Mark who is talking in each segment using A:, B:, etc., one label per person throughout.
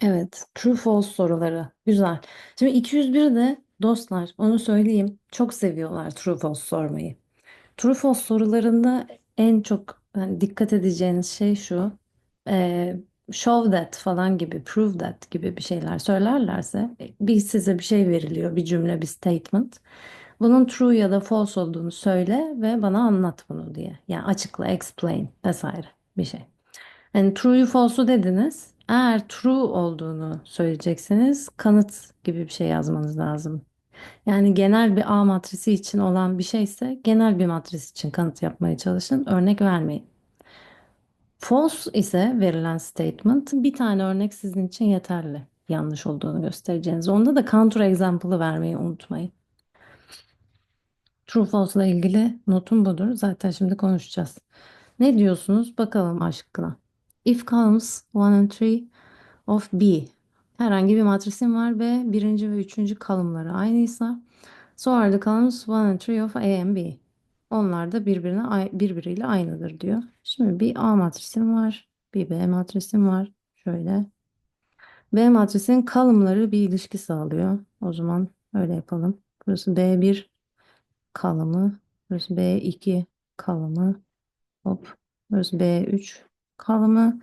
A: Evet, true false soruları. Güzel. Şimdi 201 de dostlar, onu söyleyeyim, çok seviyorlar true false sormayı. True false sorularında en çok hani dikkat edeceğiniz şey şu. e, show that falan gibi, prove that gibi bir şeyler söylerlerse e, bir size bir şey veriliyor, bir cümle, bir statement. Bunun true ya da false olduğunu söyle ve bana anlat bunu diye. Yani açıkla, explain vesaire bir şey. Yani true'yu false'u dediniz. Eğer true olduğunu söyleyeceksiniz, kanıt gibi bir şey yazmanız lazım. Yani genel bir A matrisi için olan bir şeyse genel bir matris için kanıt yapmaya çalışın. Örnek vermeyin. False ise verilen statement bir tane örnek sizin için yeterli. Yanlış olduğunu göstereceğiniz. Onda da counter example'ı vermeyi unutmayın. True false ile ilgili notum budur. Zaten şimdi konuşacağız. Ne diyorsunuz? Bakalım aşkına. If columns 1 and 3 of B herhangi bir matrisim var ve birinci ve üçüncü kalımları aynıysa sonra the columns 1 and 3 of A and B onlar da birbirine birbiriyle aynıdır diyor. Şimdi bir A matrisim var, bir B matrisim var. Şöyle. B matrisinin kalımları bir ilişki sağlıyor. O zaman öyle yapalım. Burası B1 kalımı, burası B2 kalımı, hop, burası B3 kalımı.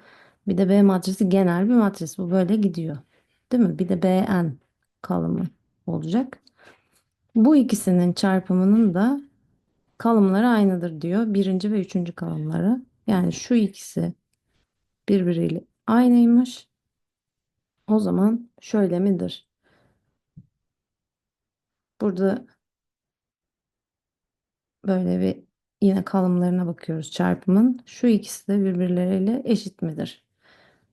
A: Bir de B matrisi genel bir matris. Bu böyle gidiyor. Değil mi? Bir de Bn kalımı olacak. Bu ikisinin çarpımının da kalımları aynıdır diyor. Birinci ve üçüncü kalımları. Yani şu ikisi birbiriyle aynıymış. O zaman şöyle midir? Burada böyle bir yine kalımlarına bakıyoruz çarpımın. Şu ikisi de birbirleriyle eşit midir?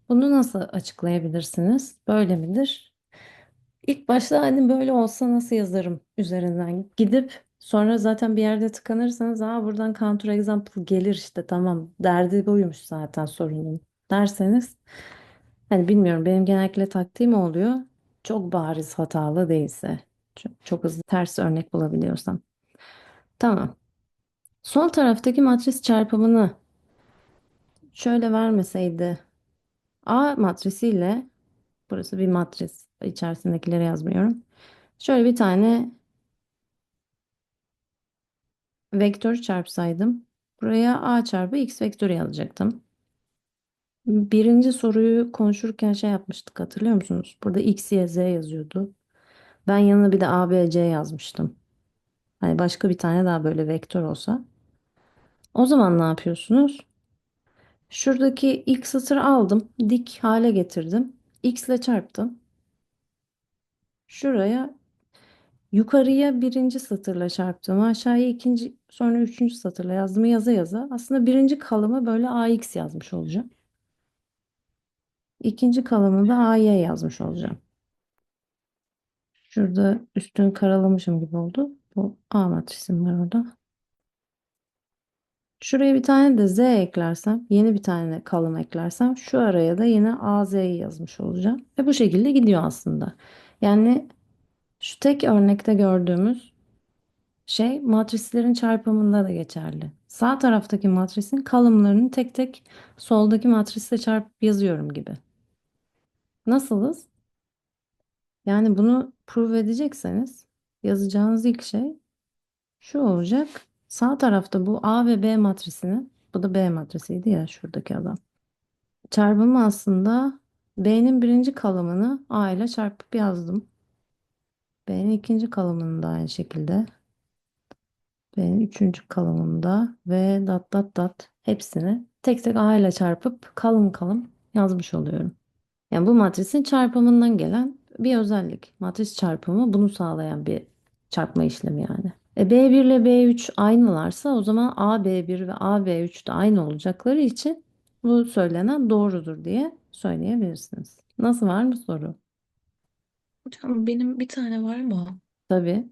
A: Bunu nasıl açıklayabilirsiniz? Böyle midir? İlk başta hani böyle olsa nasıl yazarım üzerinden gidip sonra zaten bir yerde tıkanırsanız aa buradan counter example gelir işte tamam derdi buymuş zaten sorunun derseniz hani bilmiyorum benim genellikle taktiğim oluyor çok bariz hatalı değilse çok, çok hızlı ters örnek bulabiliyorsam tamam sol taraftaki matris çarpımını şöyle vermeseydi A matrisiyle burası bir matris içerisindekileri yazmıyorum şöyle bir tane vektör çarpsaydım buraya a çarpı x vektörü yazacaktım. Birinci soruyu konuşurken şey yapmıştık hatırlıyor musunuz? Burada x, y, z yazıyordu. Ben yanına bir de a, b, c yazmıştım. Hani başka bir tane daha böyle vektör olsa. O zaman ne yapıyorsunuz? Şuradaki ilk satırı aldım. Dik hale getirdim. x ile çarptım. Şuraya yukarıya birinci satırla çarptım. Aşağıya ikinci sonra üçüncü satırla yazdım yaza yaza. Aslında birinci kalımı böyle ax yazmış olacağım. İkinci kalımı da A'ya yazmış olacağım. Şurada üstünü karalamışım gibi oldu. Bu A matrisim var orada. Şuraya bir tane de Z eklersem, yeni bir tane kalım eklersem şu araya da yine AZ'yi yazmış olacağım. Ve bu şekilde gidiyor aslında. Yani şu tek örnekte gördüğümüz şey matrislerin çarpımında da geçerli. Sağ taraftaki matrisin kalımlarını tek tek soldaki matrisle çarpıp yazıyorum gibi. Nasılız? Yani bunu prove edecekseniz yazacağınız ilk şey şu olacak. Sağ tarafta bu A ve B matrisini, bu da B matrisiydi ya şuradaki adam. Çarpımı aslında B'nin birinci kalımını A ile çarpıp yazdım. B'nin ikinci kalımını da aynı şekilde. B'nin üçüncü kalımında ve dat dat dat hepsini tek tek A ile çarpıp kalın kalın yazmış oluyorum. Yani bu matrisin çarpımından gelen bir özellik. Matris çarpımı bunu sağlayan bir çarpma işlemi yani. E, B1 ile B3 aynılarsa o zaman A B1 ve A B3 de aynı olacakları için bu söylenen doğrudur diye söyleyebilirsiniz. Nasıl var mı soru?
B: Hocam benim bir tane var mı?
A: Tabii.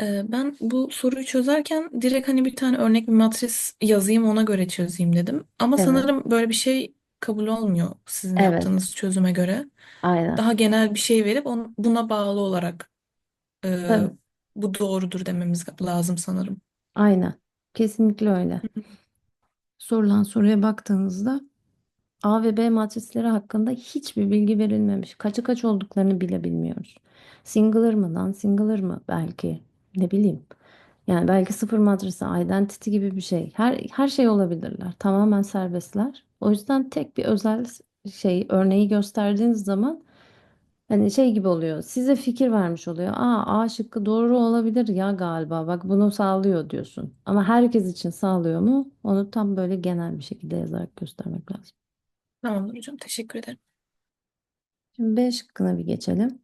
B: Ee, ben bu soruyu çözerken direkt hani bir tane örnek bir matris yazayım ona göre çözeyim dedim. Ama
A: Evet.
B: sanırım böyle bir şey kabul olmuyor sizin
A: Evet.
B: yaptığınız çözüme göre.
A: Aynen.
B: Daha genel bir şey verip on- buna bağlı olarak e,
A: Tabii.
B: Bu doğrudur dememiz lazım sanırım.
A: Aynen. Kesinlikle öyle. Sorulan soruya baktığınızda A ve B matrisleri hakkında hiçbir bilgi verilmemiş. Kaçı kaç olduklarını bile bilmiyoruz. Singular mı, non-singular mı belki ne bileyim. Yani belki sıfır matrisi, identity gibi bir şey. Her, her şey olabilirler. Tamamen serbestler. O yüzden tek bir özel şey örneği gösterdiğiniz zaman hani şey gibi oluyor. Size fikir vermiş oluyor. Aa, A şıkkı doğru olabilir ya galiba. Bak bunu sağlıyor diyorsun. Ama herkes için sağlıyor mu? Onu tam böyle genel bir şekilde yazarak göstermek lazım.
B: Tamamdır hocam. Teşekkür ederim.
A: Şimdi B şıkkına bir geçelim.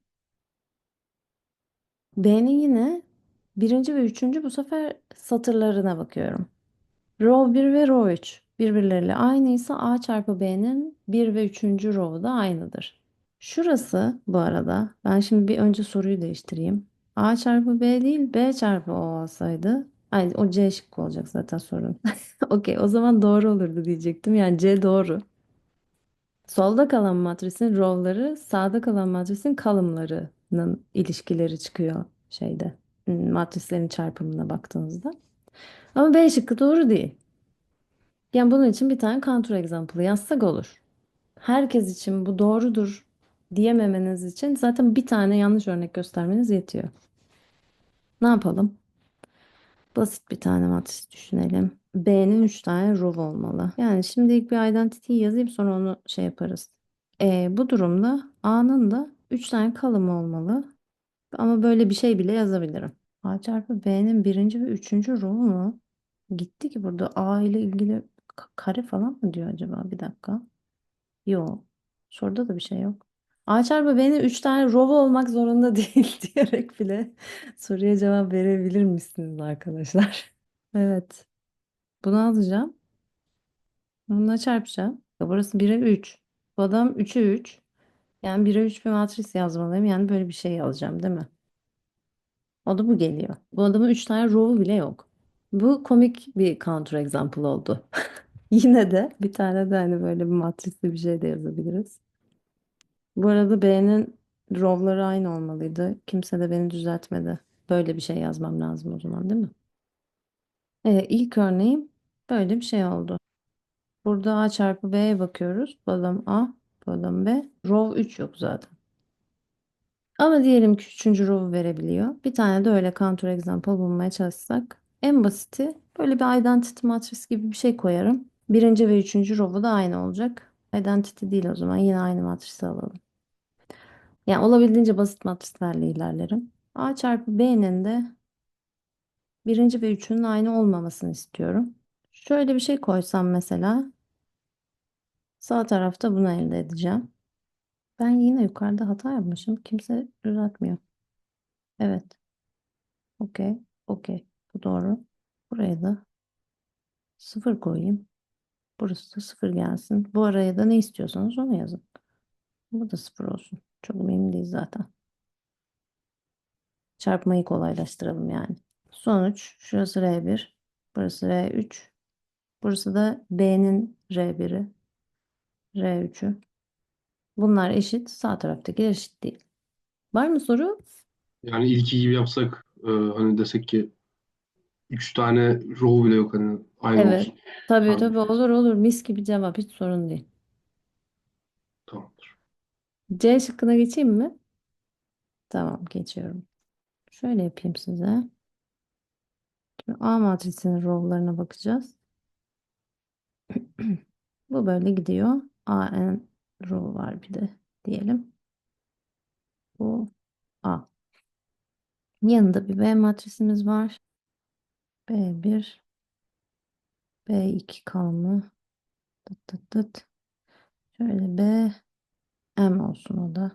A: B'nin yine birinci ve üçüncü bu sefer satırlarına bakıyorum. Row 1 ve row 3 birbirleriyle aynıysa A çarpı B'nin bir ve üçüncü row da aynıdır. Şurası bu arada ben şimdi bir önce soruyu değiştireyim. A çarpı B değil B çarpı O olsaydı ay o C şıkkı olacak zaten sorun. Okey o zaman doğru olurdu diyecektim. Yani C doğru. Solda kalan matrisin row'ları, sağda kalan matrisin column'larının ilişkileri çıkıyor şeyde. hmm, Matrislerin çarpımına baktığınızda. Ama B şıkkı doğru değil. Yani bunun için bir tane counter example yazsak olur. Herkes için bu doğrudur diyememeniz için zaten bir tane yanlış örnek göstermeniz yetiyor. Ne yapalım? Basit bir tane matris düşünelim. B'nin 3 tane row olmalı. Yani şimdi ilk bir identity'yi yazayım sonra onu şey yaparız. E, bu durumda A'nın da 3 tane column olmalı. Ama böyle bir şey bile yazabilirim. A çarpı B'nin birinci ve üçüncü row mu? Gitti ki burada A ile ilgili ka- kare falan mı diyor acaba? Bir dakika. Yok. Soruda da bir şey yok. A çarpı B'nin 3 tane row olmak zorunda değil diyerek bile soruya cevap verebilir misiniz arkadaşlar? Evet. Bunu alacağım. Bununla çarpacağım. Ya burası 1'e 3. Bu adam 3'e 3. Yani 1'e 3 bir matris yazmalıyım. Yani böyle bir şey alacağım değil mi? O da bu geliyor. Bu adamın 3 tane row'u bile yok. Bu komik bir counter example oldu. Yine de bir tane de hani böyle bir matrisli bir şey de yazabiliriz. Bu arada B'nin row'ları aynı olmalıydı. Kimse de beni düzeltmedi. Böyle bir şey yazmam lazım o zaman değil mi? Evet, ilk örneğim böyle bir şey oldu. Burada A çarpı B'ye bakıyoruz. Bu adam A, bu adam B. Row 3 yok zaten. Ama diyelim ki üçüncü row verebiliyor. Bir tane de öyle counter example bulmaya çalışsak. En basiti böyle bir identity matris gibi bir şey koyarım. Birinci ve üçüncü row'u da aynı olacak. Identity değil o zaman. Yine aynı matrisi alalım. Yani olabildiğince basit matrislerle ilerlerim. A çarpı B'nin de birinci ve üçünün aynı olmamasını istiyorum. Şöyle bir şey koysam mesela sağ tarafta bunu elde edeceğim. Ben yine yukarıda hata yapmışım. Kimse düzeltmiyor. Evet. Okey. Okey. Bu doğru. Buraya da sıfır koyayım. Burası da sıfır gelsin. Bu araya da ne istiyorsanız onu yazın. Bu da sıfır olsun. Çok mühim değil zaten. Çarpmayı kolaylaştıralım yani. Sonuç şurası R1. Burası R3. Burası da B'nin R1'i. R3'ü. Bunlar eşit. Sağ taraftakiler eşit değil. Var mı soru?
C: Yani ilki gibi yapsak e, hani desek ki üç tane row bile yok hani aynı
A: Evet.
C: olsun.
A: Tabii tabii olur olur. Mis gibi cevap. Hiç sorun değil. C şıkkına geçeyim mi? Tamam geçiyorum. Şöyle yapayım size. Şimdi A matrisinin row'larına bakacağız. Bu böyle gidiyor. AN row var bir de diyelim. Bu A. Yanında bir B matrisimiz var. B1 B2 kalma. Tıt tıt tıt. Şöyle B M olsun o da.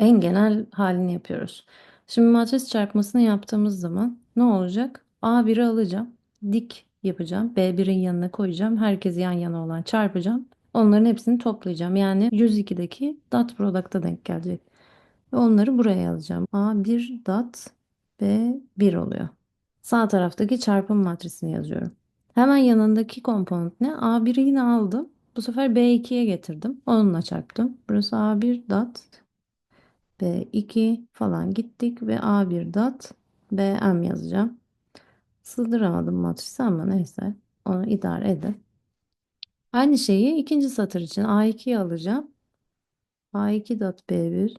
A: En genel halini yapıyoruz. Şimdi matris çarpmasını yaptığımız zaman ne olacak? A1'i alacağım. Dik yapacağım. B1'in yanına koyacağım. Herkesi yan yana olan çarpacağım. Onların hepsini toplayacağım. Yani 102'deki dot product'a denk gelecek. Ve onları buraya alacağım. A1 dot B1 oluyor. Sağ taraftaki çarpım matrisini yazıyorum. Hemen yanındaki komponent ne? A1'i yine aldım. Bu sefer B2'ye getirdim. Onunla çarptım. Burası A1 dot B2 falan gittik ve A1 dot BM yazacağım. Sığdıramadım matrisi ama neyse onu idare edin. Aynı şeyi ikinci satır için A2'yi alacağım. A2 dot B1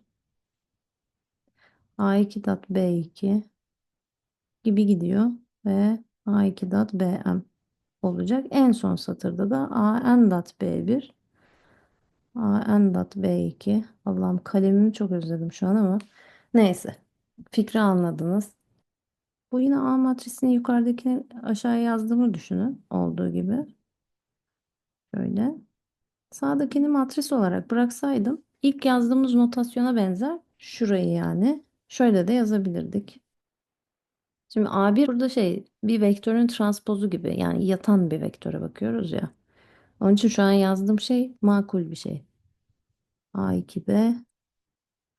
A: A2 dot B2 gibi gidiyor ve A2 dot BM olacak. En son satırda da AN dot B1 AN dot B2 Allah'ım kalemimi çok özledim şu an ama neyse fikri anladınız. Bu yine A matrisini yukarıdakini aşağıya yazdığımı düşünün olduğu gibi. Şöyle. Sağdakini matris olarak bıraksaydım ilk yazdığımız notasyona benzer şurayı yani şöyle de yazabilirdik. Şimdi A1 burada şey bir vektörün transpozu gibi yani yatan bir vektöre bakıyoruz ya. Onun için şu an yazdığım şey makul bir şey. A2B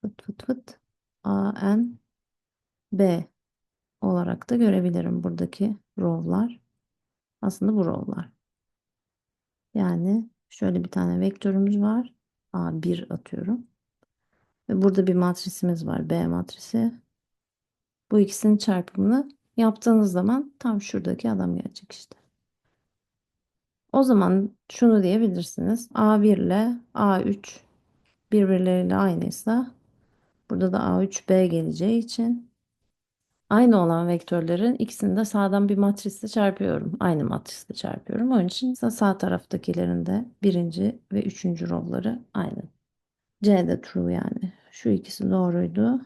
A: fıt fıt fıt AN B olarak da görebilirim buradaki row'lar. Aslında bu row'lar. Yani şöyle bir tane vektörümüz var. A1 atıyorum. Ve burada bir matrisimiz var. B matrisi. Bu ikisinin çarpımını yaptığınız zaman tam şuradaki adam gelecek işte. O zaman şunu diyebilirsiniz. A1 ile A3 birbirleriyle aynıysa burada da A3B geleceği için aynı olan vektörlerin ikisini de sağdan bir matrisle çarpıyorum. Aynı matrisle çarpıyorum. Onun için sağ taraftakilerin de birinci ve üçüncü rowları aynı. C de true yani. Şu ikisi doğruydu.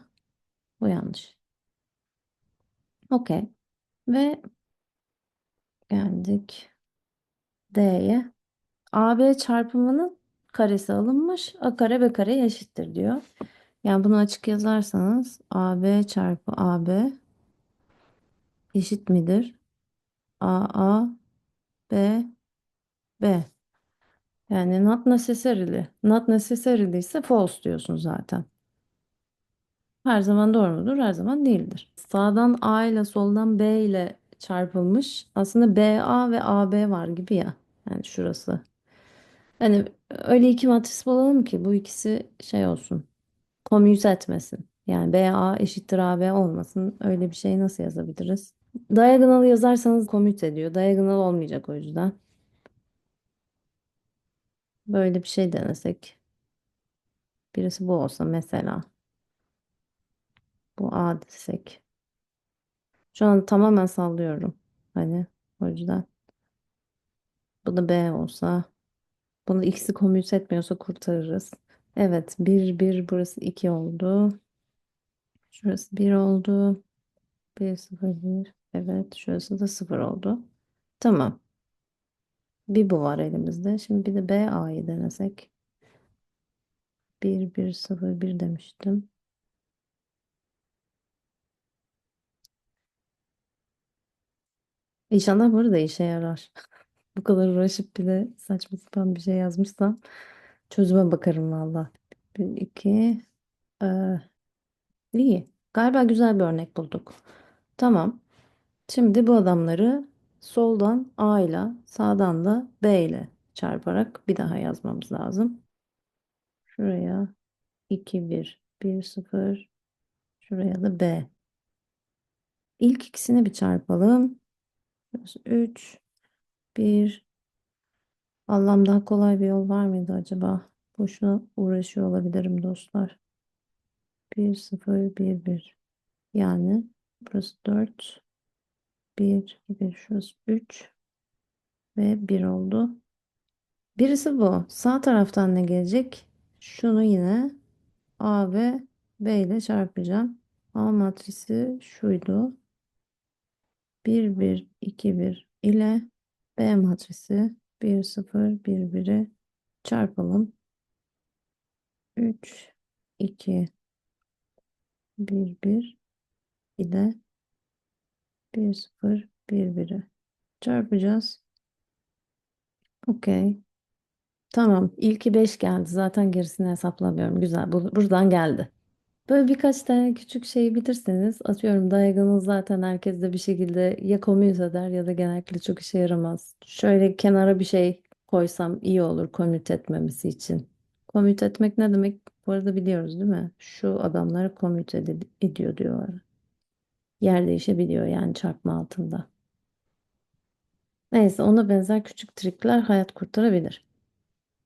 A: Bu yanlış. Okey. Ve geldik D'ye. AB çarpımının karesi alınmış. A kare B kareye eşittir diyor. Yani bunu açık yazarsanız AB çarpı AB eşit midir? AA B B. Yani not necessarily. Not necessarily ise false diyorsun zaten. Her zaman doğru mudur? Her zaman değildir. Sağdan A ile soldan B ile çarpılmış. Aslında BA ve AB var gibi ya. Yani şurası. Hani öyle iki matris bulalım ki bu ikisi şey olsun. Komüte etmesin. Yani BA eşittir AB olmasın. Öyle bir şey nasıl yazabiliriz? Diagonal yazarsanız komüte ediyor. Diagonal olmayacak o yüzden. Böyle bir şey denesek. Birisi bu olsa mesela. Bu A desek. Şu an tamamen sallıyorum. Hani o yüzden. Bu da B olsa. Bunu ikisi komüte etmiyorsa kurtarırız. Evet 1 1 burası 2 oldu. Şurası 1 oldu. 1 0 1. Evet şurası da 0 oldu. Tamam. Bir bu var elimizde. Şimdi bir de BA'yı denesek. 1 1 0 1 demiştim. İnşallah burada işe yarar. Bu kadar uğraşıp bir de saçma sapan bir şey yazmışsam çözüme bakarım valla. 1 2 ee, iyi. Galiba güzel bir örnek bulduk. Tamam. Şimdi bu adamları soldan A ile sağdan da B ile çarparak bir daha yazmamız lazım. Şuraya 2 1 1 0 şuraya da B. İlk ikisini bir çarpalım. Şurası 3 1 Allah'ım daha kolay bir yol var mıydı acaba? Boşuna uğraşıyor olabilirim dostlar. 1 0 1 1 yani burası 4 1 1 şurası 3 ve 1 oldu. Birisi bu. Sağ taraftan ne gelecek? Şunu yine A ve B ile çarpacağım. A matrisi şuydu. 1 1 2 1 ile B matrisi 1 0 1 1'i çarpalım. 3 2 1 1 ile 1 0 1 1'i çarpacağız. Okey. Tamam. İlki 5 geldi. Zaten gerisini hesaplamıyorum. Güzel. Bu, buradan geldi. Böyle birkaç tane küçük şeyi bilirseniz atıyorum diagonal zaten herkes de bir şekilde ya commute eder ya da genellikle çok işe yaramaz. Şöyle kenara bir şey koysam iyi olur commute etmemesi için. Commute etmek ne demek? Bu arada biliyoruz değil mi? Şu adamları ed- ediyor diyorlar. Yer değişebiliyor yani çarpma altında. Neyse ona benzer küçük trikler hayat kurtarabilir.